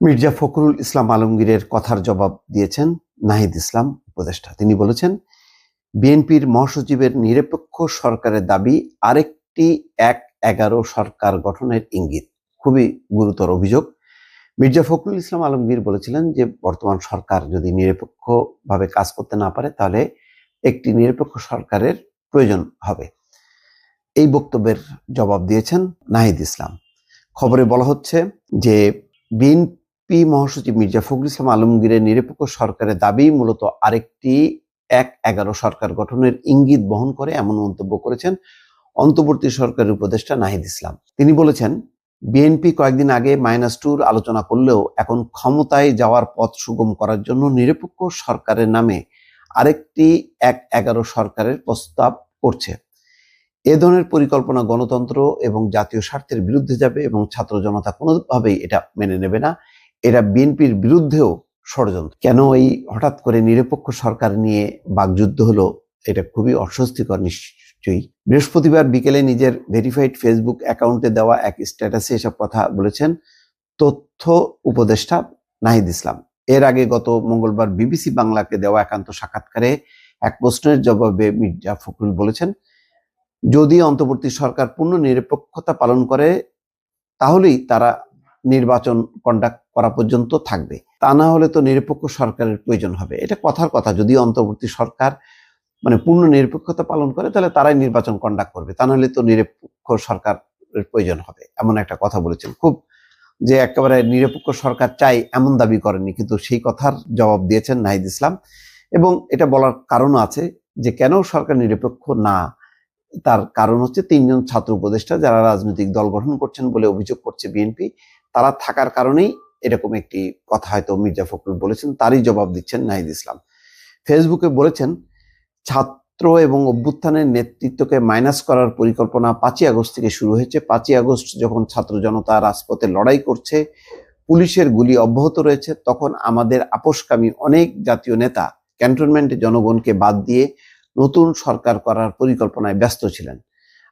মির্জা ফখরুল ইসলাম আলমগীরের কথার জবাব দিয়েছেন নাহিদ ইসলাম উপদেষ্টা। তিনি বলেছেন, বিএনপির মহাসচিবের নিরপেক্ষ সরকারের দাবি আরেকটি এক এগারো সরকার গঠনের ইঙ্গিত। খুবই গুরুতর অভিযোগ। মির্জা ফখরুল ইসলাম আলমগীর বলেছিলেন যে, বর্তমান সরকার যদি নিরপেক্ষভাবে কাজ করতে না পারে, তাহলে একটি নিরপেক্ষ সরকারের প্রয়োজন হবে। এই বক্তব্যের জবাব দিয়েছেন নাহিদ ইসলাম। খবরে বলা হচ্ছে যে, বিএনপি মহাসচিব মির্জা ফখরুল ইসলাম আলমগীরের নিরপেক্ষ সরকারের দাবি মূলত আরেকটি এক এগারো সরকার গঠনের ইঙ্গিত বহন করে এমন মন্তব্য করেছেন অন্তর্বর্তী সরকারের উপদেষ্টা নাহিদ ইসলাম। তিনি বলেছেন, বিএনপি কয়েকদিন আগে মাইনাস টুর আলোচনা করলেও এখন ক্ষমতায় যাওয়ার পথ সুগম করার জন্য নিরপেক্ষ সরকারের নামে আরেকটি এক এগারো সরকারের প্রস্তাব করছে। এ ধরনের পরিকল্পনা গণতন্ত্র এবং জাতীয় স্বার্থের বিরুদ্ধে যাবে এবং ছাত্র জনতা কোনোভাবেই এটা মেনে নেবে না। এরা বিএনপির বিরুদ্ধেও ষড়যন্ত্র। কেন এই হঠাৎ করে নিরপেক্ষ সরকার নিয়ে বাকযুদ্ধ হলো, এটা খুবই অস্বস্তিকর নিশ্চয়ই। বৃহস্পতিবার বিকেলে নিজের ভেরিফাইড ফেসবুক অ্যাকাউন্টে দেওয়া এক স্ট্যাটাসে এসব কথা বলেছেন তথ্য উপদেষ্টা নাহিদ ইসলাম। এর আগে গত মঙ্গলবার বিবিসি বাংলাকে দেওয়া একান্ত সাক্ষাৎকারে এক প্রশ্নের জবাবে মির্জা ফখরুল বলেছেন, যদি অন্তর্বর্তী সরকার পূর্ণ নিরপেক্ষতা পালন করে, তাহলেই তারা নির্বাচন কন্ডাক্ট করা পর্যন্ত থাকবে। তা না হলে তো নিরপেক্ষ সরকারের প্রয়োজন হবে। এটা কথার কথা। যদি অন্তর্বর্তী সরকার মানে পূর্ণ নিরপেক্ষতা পালন করে, তাহলে তারাই নির্বাচন কন্ডাক্ট করবে। তা নাহলে তো নিরপেক্ষ সরকারের প্রয়োজন হবে, এমন একটা কথা বলেছেন। খুব যে একেবারে নিরপেক্ষ সরকার চাই এমন দাবি করেনি, কিন্তু সেই কথার জবাব দিয়েছেন নাহিদ ইসলাম। এবং এটা বলার কারণ আছে যে কেন সরকার নিরপেক্ষ না, তার কারণ হচ্ছে তিনজন ছাত্র উপদেষ্টা যারা রাজনৈতিক দল গঠন করছেন বলে অভিযোগ করছে বিএনপি, তারা থাকার কারণেই এরকম একটি কথা হয়তো মির্জা ফখরুল বলেছেন, তারই জবাব দিচ্ছেন নাহিদ ইসলাম। ফেসবুকে বলেছেন, ছাত্র এবং অভ্যুত্থানের নেতৃত্বকে মাইনাস করার পরিকল্পনা পাঁচই আগস্ট থেকে শুরু হয়েছে। পাঁচই আগস্ট যখন ছাত্র জনতা রাজপথে লড়াই করছে, পুলিশের গুলি অব্যাহত রয়েছে, তখন আমাদের আপোষকামী অনেক জাতীয় নেতা ক্যান্টনমেন্টে জনগণকে বাদ দিয়ে নতুন সরকার করার পরিকল্পনায় ব্যস্ত ছিলেন।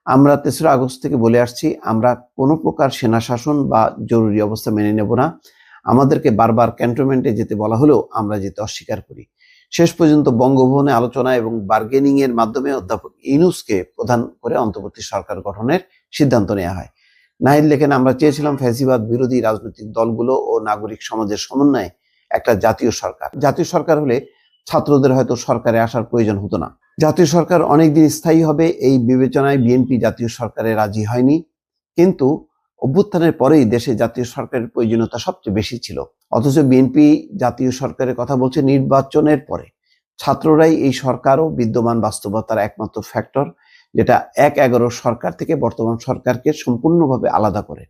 আমরা তেসরা আগস্ট থেকে বলে আসছি, আমরা কোনো প্রকার সেনা শাসন বা জরুরি অবস্থা মেনে নেব না। আমাদেরকে বারবার ক্যান্টনমেন্টে যেতে বলা হলেও আমরা যেতে অস্বীকার করি। শেষ পর্যন্ত বঙ্গভবনে আলোচনা এবং বার্গেনিং এর মাধ্যমে অধ্যাপক ইনুসকে প্রধান করে অন্তর্বর্তী সরকার গঠনের সিদ্ধান্ত নেওয়া হয়। নাহিদ লেখেন, আমরা চেয়েছিলাম ফ্যাসিবাদ বিরোধী রাজনৈতিক দলগুলো ও নাগরিক সমাজের সমন্বয়ে একটা জাতীয় সরকার। জাতীয় সরকার হলে ছাত্রদের হয়তো সরকারে আসার প্রয়োজন হতো না। জাতীয় সরকার অনেকদিন স্থায়ী হবে, এই বিবেচনায় বিএনপি জাতীয় সরকারে রাজি হয়নি। কিন্তু অভ্যুত্থানের পরেই দেশে জাতীয় সরকারের প্রয়োজনীয়তা সবচেয়ে বেশি ছিল। অথচ বিএনপি জাতীয় সরকারের কথা বলছে নির্বাচনের পরে। ছাত্ররাই এই সরকার ও বিদ্যমান বাস্তবতার একমাত্র ফ্যাক্টর যেটা এক এগারো সরকার থেকে বর্তমান সরকারকে সম্পূর্ণভাবে আলাদা করে।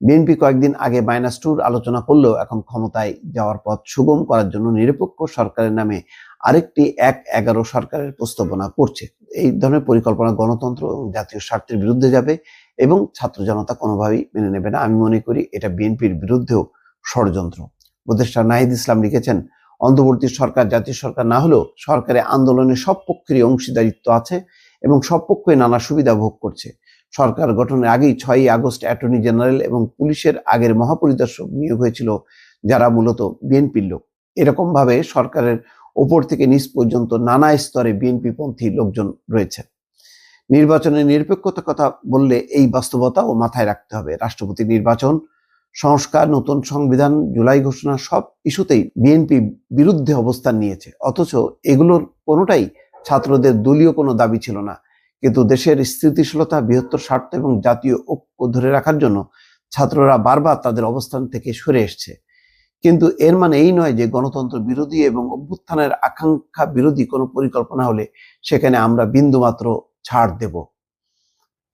বিএনপি কয়েকদিন আগে মাইনাস টুর আলোচনা করলেও এখন ক্ষমতায় যাওয়ার পথ সুগম করার জন্য নিরপেক্ষ সরকারের নামে আরেকটি এক এগারো সরকারের প্রস্তাবনা করছে। এই ধরনের পরিকল্পনা গণতন্ত্র এবং জাতীয় স্বার্থের বিরুদ্ধে যাবে। এবং ছাত্র জনতা কোনোভাবেই মেনে নেবে না। আমি মনে করি এটা বিএনপির বিরুদ্ধেও ষড়যন্ত্র। উপদেষ্টা নাহিদ ইসলাম লিখেছেন, অন্তর্বর্তী সরকার, জাতীয় সরকার না হলেও সরকারের আন্দোলনে সব পক্ষেরই অংশীদারিত্ব আছে এবং সব পক্ষই নানা সুবিধা ভোগ করছে। সরকার গঠনের আগেই ছয়ই আগস্ট অ্যাটর্নি জেনারেল এবং পুলিশের আগের মহাপরিদর্শক নিয়োগ হয়েছিল, যারা মূলত বিএনপির লোক। এরকমভাবে সরকারের ওপর থেকে নিচ পর্যন্ত নানা স্তরে বিএনপি পন্থী লোকজন রয়েছে। নির্বাচনের নিরপেক্ষতার কথা বললে এই বাস্তবতাও মাথায় রাখতে হবে। রাষ্ট্রপতি নির্বাচন, সংস্কার, নতুন সংবিধান, জুলাই ঘোষণা সব ইস্যুতেই বিএনপি বিরুদ্ধে অবস্থান নিয়েছে। অথচ এগুলোর কোনোটাই ছাত্রদের দলীয় কোনো দাবি ছিল না। কিন্তু দেশের স্থিতিশীলতা, বৃহত্তর স্বার্থ এবং জাতীয় ঐক্য ধরে রাখার জন্য ছাত্ররা বারবার তাদের অবস্থান থেকে সরে এসছে। কিন্তু এর মানে এই নয় যে গণতন্ত্র বিরোধী এবং অভ্যুত্থানের আকাঙ্ক্ষা বিরোধী কোনো পরিকল্পনা হলে সেখানে আমরা বিন্দুমাত্র ছাড় দেব।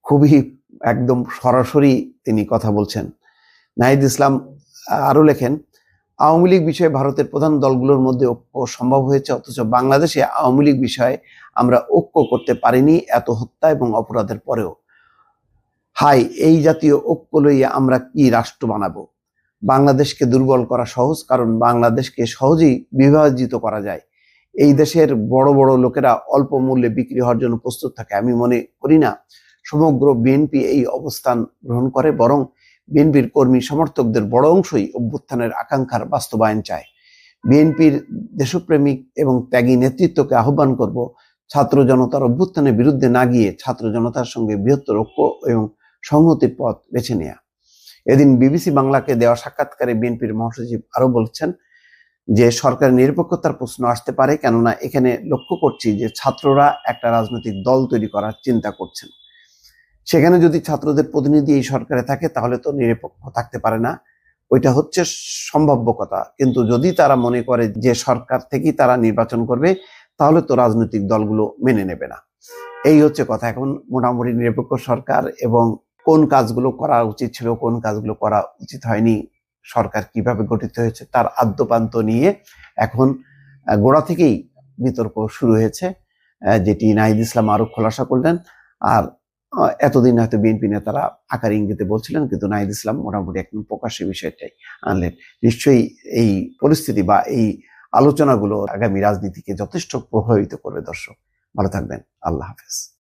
খুবই একদম সরাসরি তিনি কথা বলছেন। নাহিদ ইসলাম আরও লেখেন, আওয়ামী লীগ বিষয়ে ভারতের প্রধান দলগুলোর মধ্যে ঐক্য সম্ভব হয়েছে, অথচ বাংলাদেশে আওয়ামী লীগ বিষয়ে আমরা ঐক্য করতে পারিনি এত হত্যা এবং অপরাধের পরেও। হাই এই জাতীয় ঐক্য লইয়া আমরা কি রাষ্ট্র বানাবো? বাংলাদেশকে দুর্বল করা সহজ, কারণ বাংলাদেশকে সহজেই বিভাজিত করা যায়। এই দেশের বড় বড় লোকেরা অল্প মূল্যে বিক্রি হওয়ার জন্য প্রস্তুত থাকে। আমি মনে করি না সমগ্র বিএনপি এই অবস্থান গ্রহণ করে, বরং বিএনপির কর্মী সমর্থকদের বড় অংশই অভ্যুত্থানের আকাঙ্ক্ষার বাস্তবায়ন চায়। বিএনপির দেশপ্রেমিক এবং ত্যাগী নেতৃত্বকে আহ্বান করব, ছাত্র জনতার অভ্যুত্থানের বিরুদ্ধে না গিয়ে ছাত্র জনতার সঙ্গে বৃহত্তর ঐক্য এবং সংহতির পথ বেছে নেয়া। এদিন বিবিসি বাংলাকে দেওয়া সাক্ষাৎকারে বিএনপির মহাসচিব আরও বলছেন যে সরকারের নিরপেক্ষতার প্রশ্ন আসতে পারে, কেননা এখানে লক্ষ্য করছি যে ছাত্ররা একটা রাজনৈতিক দল তৈরি করার চিন্তা করছেন। সেখানে যদি ছাত্রদের প্রতিনিধি এই সরকারে থাকে, তাহলে তো নিরপেক্ষ থাকতে পারে না। ওইটা হচ্ছে সম্ভাব্য কথা। কিন্তু যদি তারা মনে করে যে সরকার থেকেই তারা নির্বাচন করবে, তাহলে তো রাজনৈতিক দলগুলো মেনে নেবে না। এই হচ্ছে কথা। এখন মোটামুটি নিরপেক্ষ সরকার এবং কোন কাজগুলো করা উচিত ছিল, কোন কাজগুলো করা উচিত হয়নি সরকার কীভাবে গঠিত হয়েছে, তার আদ্যপান্ত নিয়ে এখন গোড়া থেকেই বিতর্ক শুরু হয়েছে যেটি নাহিদ ইসলাম আরও খোলাসা করলেন। আর এতদিন হয়তো বিএনপি নেতারা আকার ইঙ্গিতে বলছিলেন, কিন্তু নাহিদ ইসলাম মোটামুটি একদম প্রকাশ্যে বিষয়টাই আনলেন। নিশ্চয়ই এই পরিস্থিতি বা এই আলোচনাগুলো আগামী রাজনীতিকে যথেষ্ট প্রভাবিত করবে, দর্শক। ভালো থাকবেন। আল্লাহ হাফেজ।